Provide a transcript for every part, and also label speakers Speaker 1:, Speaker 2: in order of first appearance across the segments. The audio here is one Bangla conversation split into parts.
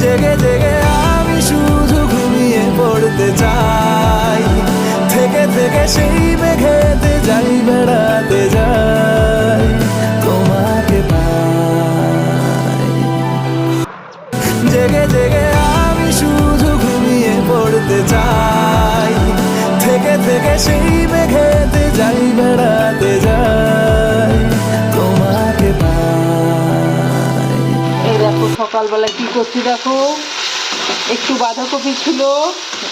Speaker 1: জেগে জেগে আমি শুধু ঘুমিয়ে পড়তে চাই। থেকে থেকে সেই মেঘেতে যাই, বেড়াতে যাই। তোমাকে পাই। জেগে জেগে আমি শুধু ঘুমিয়ে পড়তে চাই। থেকে থেকে সেই মেঘেতে যাই, বেড়াতে যাই
Speaker 2: দেখো সকালবেলা কি করছি দেখো? একটু বাঁধাকপি ছিল,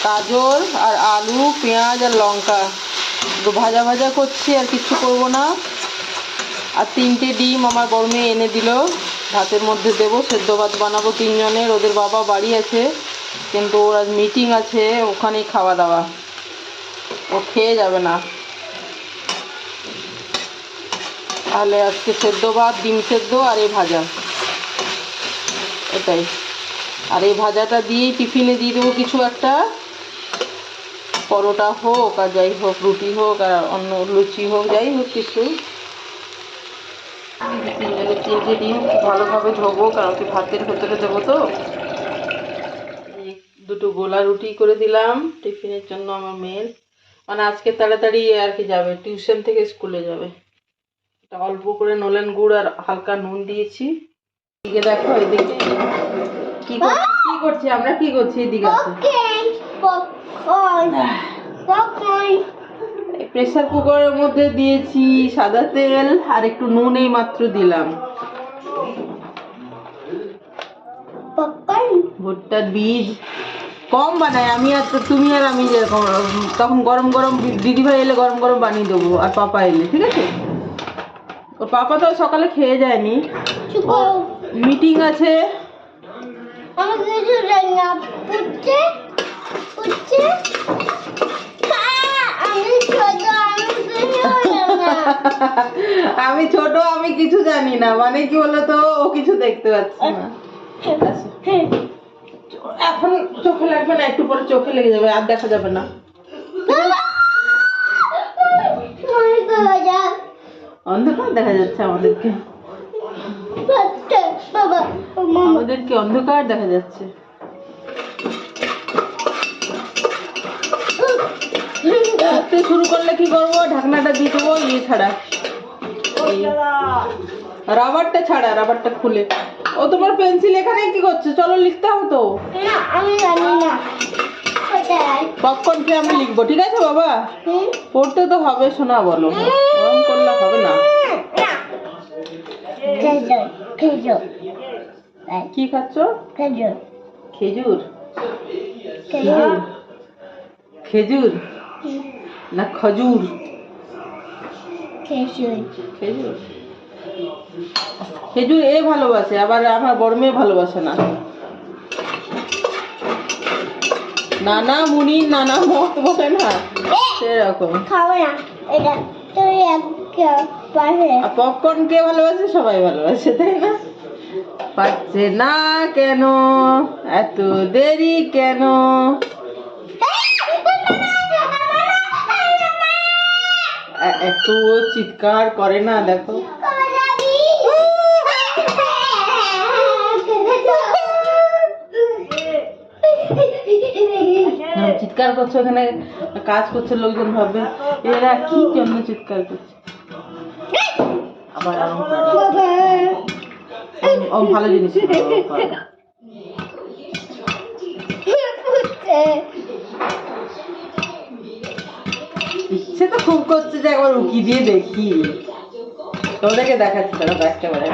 Speaker 2: গাজর আর আলু, পেঁয়াজ আর লঙ্কা। ভাজা ভাজা করছি, আর কিছু করব না। আর তিনটে ডিম আমার বড় মেয়ে এনে দিল। ভাতের মধ্যে দেবো, সেদ্ধ ভাত বানাবো তিনজনের। ওদের বাবা বাড়ি আছে, কিন্তু ওর আজ মিটিং আছে, ওখানেই খাওয়া দাওয়া। ও খেয়ে যাবে না। তাহলে আজকে সেদ্ধ ভাত, ডিম সেদ্ধ আর এই ভাজা। এটাই। আর এই ভাজাটা দিয়েই টিফিনে দিয়ে দেবো কিছু একটা। পরোটা হোক আর যাই হোক, রুটি হোক আর অন্য লুচি হোক, যাই হোক কিছু। ভালোভাবে ধোবো, কারণ কি ভাতের ভেতরে দেবো তো। দুটো গোলা রুটি করে দিলাম, টিফিনের জন্য আমার মেয়ের। মানে আজকে তাড়াতাড়ি আর কি যাবে, টিউশন থেকে স্কুলে যাবে। অল্প করে নলেন গুড় আর হালকা নুন দিয়েছি। এদিকে দেখো এদিকে। কি করছি কি করছি আমরা? কি করছি এদিকে? আছে
Speaker 3: popcorn. Popcorn.
Speaker 2: প্রেসার কুকারের মধ্যে দিয়েছি সাদা তেল আর একটু নুন এই মাত্র দিলাম। ভুট্টার বীজ। কম বানাই আমি আর তো তুমি আর আমি যেরকম তখন গরম গরম দিদি ভাই এলে গরম গরম বানিয়ে দেবো আর পাপা এলে ঠিক আছে? ওর পাপা তো সকালে খেয়ে যায়নি. মিটিং আছে।
Speaker 3: আমি কিছু জানি পুচ্ছে পুচ্ছে। আমি ছোট আমি কিছু জানি না।
Speaker 2: আমি ছোট আমি কিছু জানি না। মানে কি বলতো ও কিছু দেখতে পাচ্ছে না। এখন চোখে লাগবে না একটু পরে চোখে লেগে যাবে আর দেখা যাবে না। অন্ধকার দেখা যাচ্ছে আমাদেরকে।
Speaker 3: মামা
Speaker 2: আমাদেরকে অন্ধকার দেখা যাচ্ছে। শুরু করলে কি করব? ঢাকনাটা দিয়ে দেবো ইয়ে ছাড়া। রাবারটা ছাড়া, রাবারটা খুলে। ও তোমার পেন্সিল এখানে কি করছে? চলো লিখতে হবে তো।
Speaker 3: আমি জানি
Speaker 2: পপকর্ন খেয়ে আমি লিখব, ঠিক আছে বাবা? পড়তে তো হবে শোনা বলো। করলে হবে না। কি খাচ্ছ?
Speaker 3: খেজুর।
Speaker 2: খেজুর?
Speaker 3: খেজুর।
Speaker 2: না খজুর।
Speaker 3: খেজুর।
Speaker 2: খেজুর? খেজুর এ ভালোবাসে আবার আমার বড় মেয়ে ভালোবাসে না। নানা মুনি নানা মত বলে না? সেরকম।
Speaker 3: খাব না এটা
Speaker 2: পপকর্ন কে ভালোবাসে? সবাই ভালোবাসে তাই না? পাচ্ছে না কেন? এত দেরি কেন? এত চিৎকার করে না, দেখো। চিৎকার করছ এখানে? কাজ করছে, লোকজন ভাববে, এরা কি জন্য চিৎকার করছে? আবার ও ভালো জিনিস। ইচ্ছে তো খুব করছে যে একবার উকি দিয়ে দেখি তোমাদেরকে দেখাচ্ছি তারা একেবারে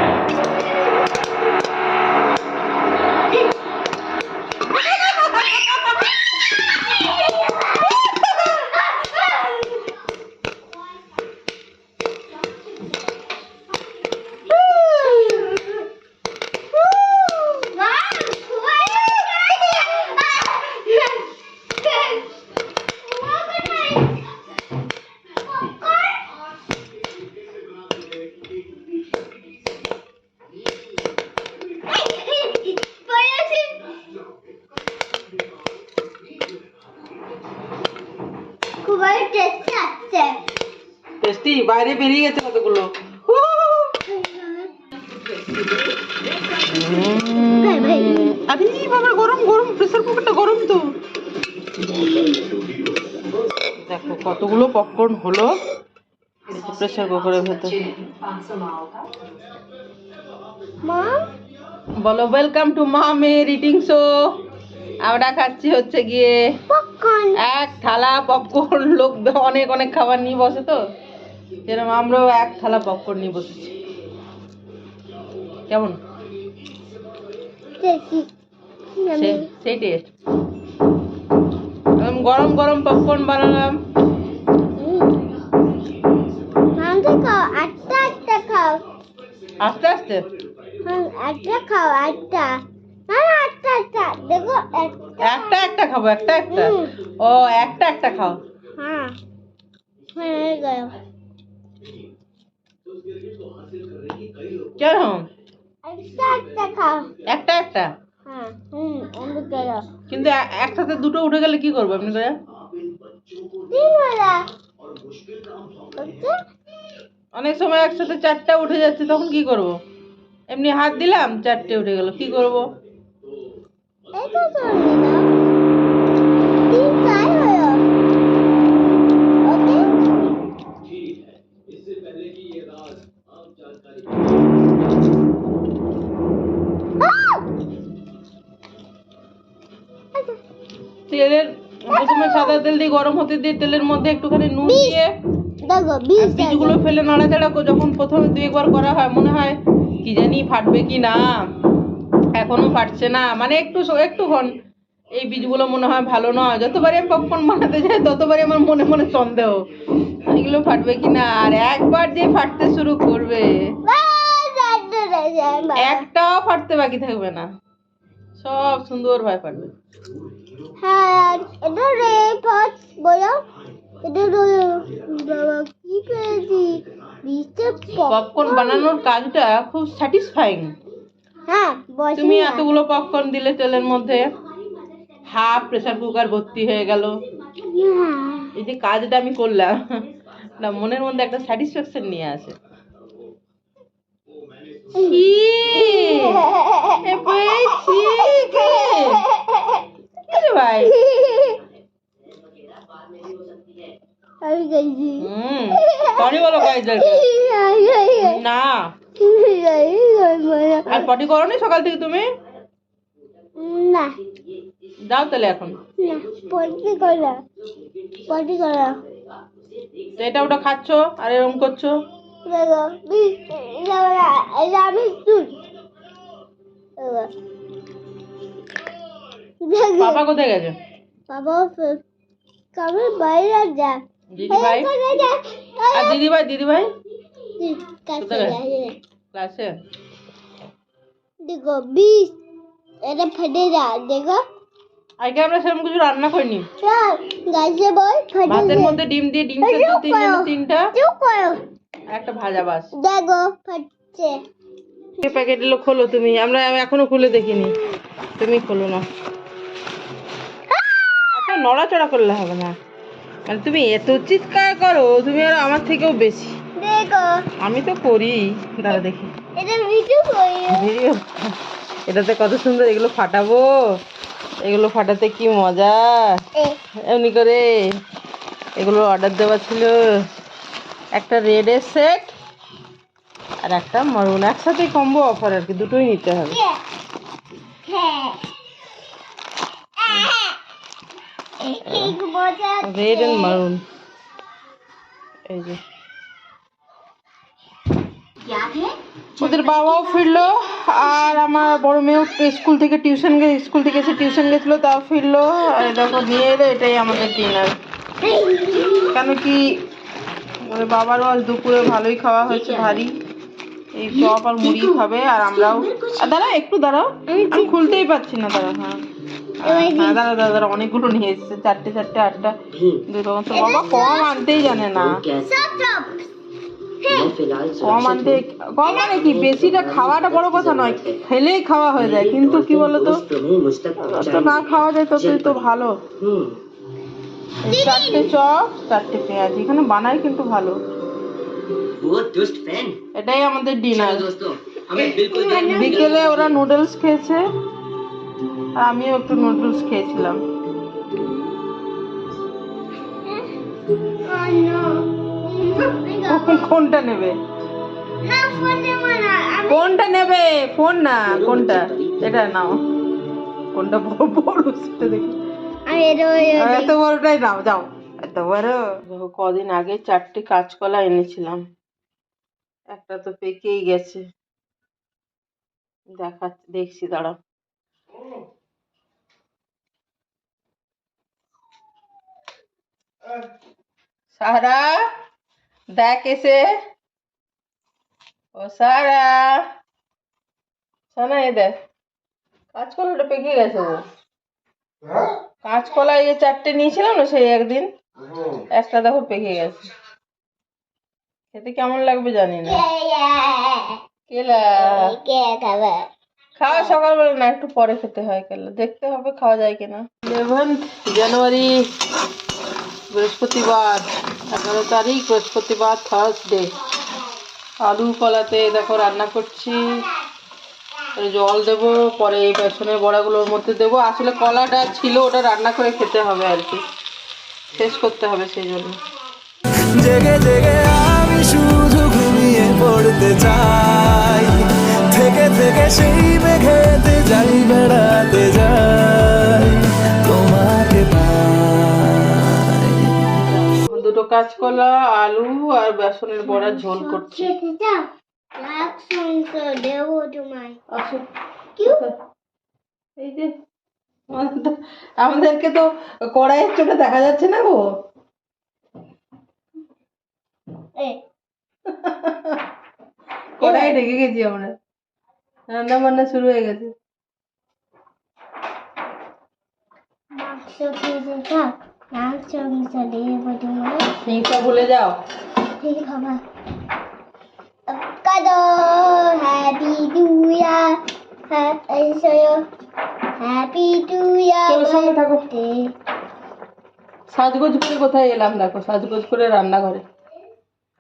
Speaker 3: টেস্টি আসছে
Speaker 2: টেস্টি বাইরে বেরিয়ে গেছে কতগুলো? আরে বাবা গরম গরম প্রেসার কুকারটা গরম তো। দেখো কতগুলো পপকর্ন হলো প্রেসার কুকারের ভেতরে। বলো ওয়েলকাম টু মা মেয়ের ইটিং শো আমরা খাচ্ছি হচ্ছে গিয়ে এক থালা পপকর্ন লোক অনেক অনেক খাবার নিয়ে বসে তো। যেরকম আমরাও এক থালা পপকর্ন নিয়ে বসেছি। কেমন? সেই- টেস্ট গরম গরম পপকর্ন বানালাম।
Speaker 3: আটটা আটটা
Speaker 2: আস্তে আস্তে।
Speaker 3: হ্যাঁ একটা খাও আটটা। একটা
Speaker 2: একটা একটা খাব একটা একটা। ও একটা একটা খাও।
Speaker 3: হ্যাঁ। হয়ে গেল।
Speaker 2: কেন
Speaker 3: একটা একটা খাও।
Speaker 2: একটা একটা।
Speaker 3: হ্যাঁ
Speaker 2: কিন্তু একসাথে দুটো উঠে গেলে কি করব এমনি করে? অনেক সময় একসাথে চারটা উঠে যাচ্ছে তখন কি করব? এমনি হাত দিলাম চারটে উঠে গেল কি করব? তেলের প্রথমে সাদা তেল দিয়ে গরম হতে দিয়ে তেলের মধ্যে একটুখানি নুন। দিয়ে বীজগুলো ফেলে নাড়াচাড়া যখন প্রথমে দুই একবার করা হয় মনে হয় কি জানি ফাটবে কি না এখনও ফাটছে না মানে একটু একটুক্ষণ এই বীজগুলো মনে হয় ভালো নয় যতবারই আমি পপকর্ন বানাতে যাই ততবারই আমার মনে মনে সন্দেহ। এগুলো ফাটবে কি না আর একবার যে ফাটতে শুরু করবে একটাও ফাটতে বাকি থাকবে না। সব সুন্দরভাবে ফাটবে
Speaker 3: হ্যাঁ এটা রে পাঁচ বলো এটা বাবা কি
Speaker 2: পপকর্ন বানানোর কাজটা খুব স্যাটিসফাইং
Speaker 3: হ্যাঁ
Speaker 2: তুমি এতগুলো পপকর্ন দিলে তেলের মধ্যে। হাফ প্রেশার কুকার ভর্তি হয়ে গেল। এই যে কাজটা আমি করলাম না মনের মধ্যে একটা স্যাটিসফ্যাকশন নিয়ে আসে। ভাই পটি বলো না। আর পটি করো নি সকাল থেকে তুমি?
Speaker 3: না।
Speaker 2: যাও তাহলে এখন।
Speaker 3: না পটি করা পটি করা
Speaker 2: তো এটা ওটা খাচ্ছ? আর এরকম করছ?
Speaker 3: বিশ
Speaker 2: পাপা কোথায় গেছে?
Speaker 3: বাবা কবে বাইরে যা
Speaker 2: দিদি ভাই? আর দিদি ভাই দিদি ভাই? ক্লাসে?
Speaker 3: দেখো বিষ এটা ফেটে যা দেখো।
Speaker 2: আজকে আমরা সেরকম কিছু রান্না করিনি।
Speaker 3: গাছে ফেটে
Speaker 2: ভাতের মধ্যে ডিম দিয়ে ডিম সেদ্ধ তিনজন তিনটা।
Speaker 3: করো।
Speaker 2: একটা ভাজা বাস।
Speaker 3: দেখো ফাটছে।
Speaker 2: প্যাকেট এলো খোলো তুমি। আমরা আমি এখনও খুলে দেখিনি। তুমি খোলো না। আচ্ছা নড়াচড়া করলে হবে না। মানে তুমি এত চিৎকার করো তুমি আর আমার থেকেও বেশি।
Speaker 3: দেখো।
Speaker 2: আমি তো করি। দাঁড়া দেখি।
Speaker 3: এটা মিঠু কই
Speaker 2: ভিডিও এটাতে কত সুন্দর এগুলো ফাটাবো? এগুলো ফাটাতে কি মজা? এমনি করে এগুলো অর্ডার দেওয়া ছিল। একটা রেডের সেট আর একটা মারুন একসাথে কম্বো অফার আর কি দুটোই নিতে হবে। রেড অ্যান্ড মারুন এই যে। ওদের বাবাও ফিরলো, আর আমার বড় মেয়েও স্কুল থেকে টিউশন স্কুল থেকে এসে টিউশন গেছিল, তাও ফিরলো, আর দেখো নিয়ে এলো এটাই আমাদের ডিনার কেন কি ওদের বাবারও আজ দুপুরে ভালোই খাওয়া হয়েছে, ভারী। এই চপ আর মুড়ি খাবে, আর আমরাও। দাঁড়া, একটু দাঁড়াও। খুলতেই পারছি না, দাঁড়া হ্যাঁ। হ্যাঁ দাঁড়া অনেকগুলো নিয়ে এসেছে, চারটে চারটে, আটটা তো বাবা কম আনতেই জানে না। কম আনতে কম মানে কি? বেশিটা খাওয়াটা বড় কথা নয় খেলেই খাওয়া হয়ে যায়। কিন্তু কি বলতো? যত না খাওয়া যায় ততই তো ভালো। চারটে চপ চারটে পেঁয়াজ এখানে বানাই কিন্তু ভালো। এটাই আমাদের ডিনার
Speaker 4: হ্যাঁ,
Speaker 2: বিকেলে ওরা নুডলস খেয়েছে আর আমিও একটু নুডলস খেয়েছিলাম।
Speaker 3: Oh no.
Speaker 2: কোনটা নেবে?
Speaker 3: না ফোন দেবো না আমি
Speaker 2: কোনটা নেবে? ফোন না কোনটা? এটা নাও। কোনটা বড় বড় সেটা দেখি। এত বড়টাই নাও যাও। এত বড়। কদিন আগে চারটে কাঁচকলা এনেছিলাম। একটা তো পেকেই গেছে। দেখা দেখছি দাঁড়াও। সারা দেখ এসে ও সারা সানা এ দেখ। কাঁচকলাটা পেকে গেছে ও কাঁচকলা এই যে চারটে নিয়েছিলাম না সেই একদিন? একটা দেখো পেকে গেছে। খেতে কেমন লাগবে জানি না। কেলা।
Speaker 3: কে খাবে
Speaker 2: খাওয়া সকালবেলা না একটু পরে খেতে হয় কেলা। দেখতে হবে খাওয়া যায় কিনা। ইলেভেন্থ জানুয়ারি বৃহস্পতিবার। এগারো তারিখ, বৃহস্পতিবার থার্সডে আলু কলাতে দেখো রান্না করছি। জল দেবো, পরে এই বেসনের বড়াগুলোর মধ্যে দেবো। আসলে কলাটা ছিল, ওটা রান্না করে খেতে হবে আর কি। শেষ করতে হবে সেই জন্য।
Speaker 1: জেগে জেগে আমি শুধু ঘুমিয়ে পড়তে চাই। থেকে থেকে সেই মেঘেতে যাই, বেড়াতে যাই।
Speaker 2: কাঁচকলা আলু আর বেসনের বড়ার ঝোল করছি। এই যে আমাদেরকে তো কড়াইয়ের চোটে দেখা যাচ্ছে না গো। কড়াই ঢেকে গেছি আমরা। রান্না বান্না শুরু হয়ে গেছে।
Speaker 3: মাংস খেতে চাও
Speaker 2: হিংসা ভুলে যাও।
Speaker 3: কাদো হ্যাপি হ্যাপি
Speaker 2: সঙ্গে থাকো। সাজগোজ করে কোথায় এলাম দেখো সাজগোজ করে রান্নাঘরে।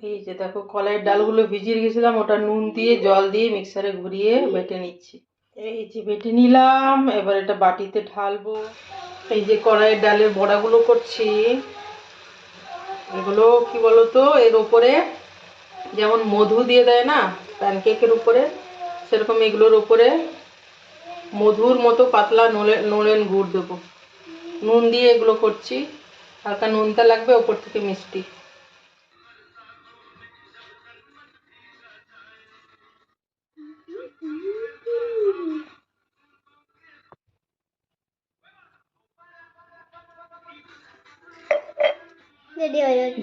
Speaker 2: এই যে দেখো কলাইয়ের ডালগুলো ভিজিয়ে গেছিলাম ওটা নুন দিয়ে জল দিয়ে মিক্সারে ঘুরিয়ে বেটে নিচ্ছি। এই যে বেটে নিলাম এবার এটা বাটিতে ঢালবো। এই যে কড়াইয়ের ডালের বড়াগুলো করছি, এগুলো কি বলতো, এর উপরে যেমন মধু দিয়ে দেয় না, প্যানকেকের উপরে, সেরকম এগুলোর উপরে মধুর মতো পাতলা নোলেন নলেন গুড় দেবো। নুন দিয়ে এগুলো করছি, হালকা নুনটা লাগবে ওপর থেকে মিষ্টি।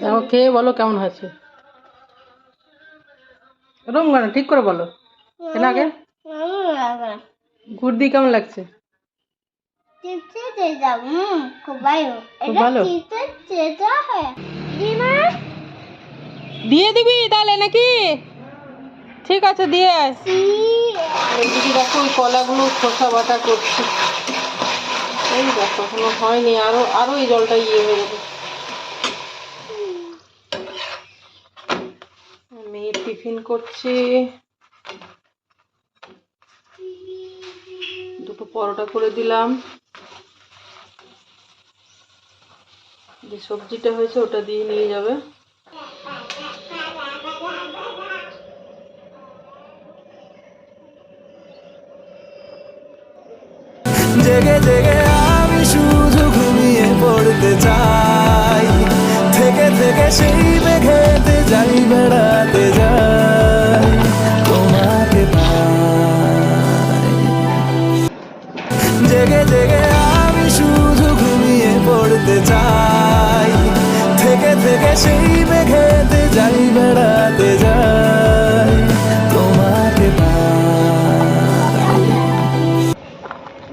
Speaker 2: দেখো খেয়ে বলো কেমন হয়েছে? কেন? ঠিক করে বলো। কেন আগে? গুড় দিয়ে কেমন লাগছে? দিয়ে দিবি তাহলে নাকি? ঠিক আছে দিয়ে এইদিকে দেখো ওই কলাগুলো খোসা বাটা করছি। এই দেখো এখনও হয়নি আরও আরও এই জলটা ইয়ে হয়ে যাবে মেয়ে টিফিন করছি। দুটো পরোটা করে দিলাম। যে সবজিটা হয়েছে ওটা দিয়ে নিয়ে যাবে।
Speaker 1: জেগে জেগে আমি শুধু ঘুমিয়ে পড়তে চাই। থেকে থেকে সেই মেঘেতে যাই বেড়াতে যাই। থেকে সেই মেঘেতে যাই বেড়াতে যাই। তোমাকে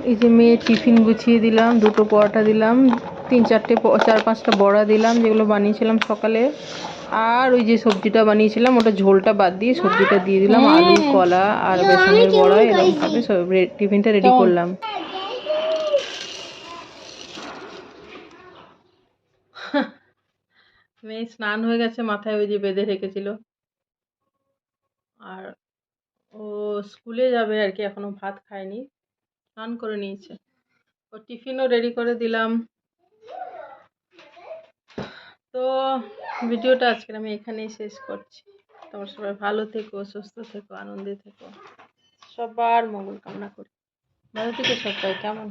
Speaker 2: এই যে মেয়ে টিফিন গুছিয়ে দিলাম দুটো পরোটা দিলাম তিন চারটে চার পাঁচটা বড়া দিলাম যেগুলো বানিয়েছিলাম সকালে। আর ওই যে সবজিটা বানিয়েছিলাম ওটা ঝোলটা বাদ দিয়ে সবজিটা দিয়ে দিলাম আলু কলা আর বেসনের বড়া এরকম ভাবে সব রে- টিফিনটা রেডি করলাম। মেয়ে স্নান হয়ে গেছে, মাথায় ওই যে বেঁধে রেখেছিল। আর ও স্কুলে যাবে আর কি, এখনও ভাত খায়নি, স্নান করে নিয়েছে। ও টিফিনও রেডি করে দিলাম। তো ভিডিওটা আজকে আমি এখানেই শেষ করছি। তোমার সবাই ভালো থেকো, সুস্থ থেকো, আনন্দে থেকো। সবার মঙ্গল কামনা করি। ভালো থেকো সবাই, কেমন?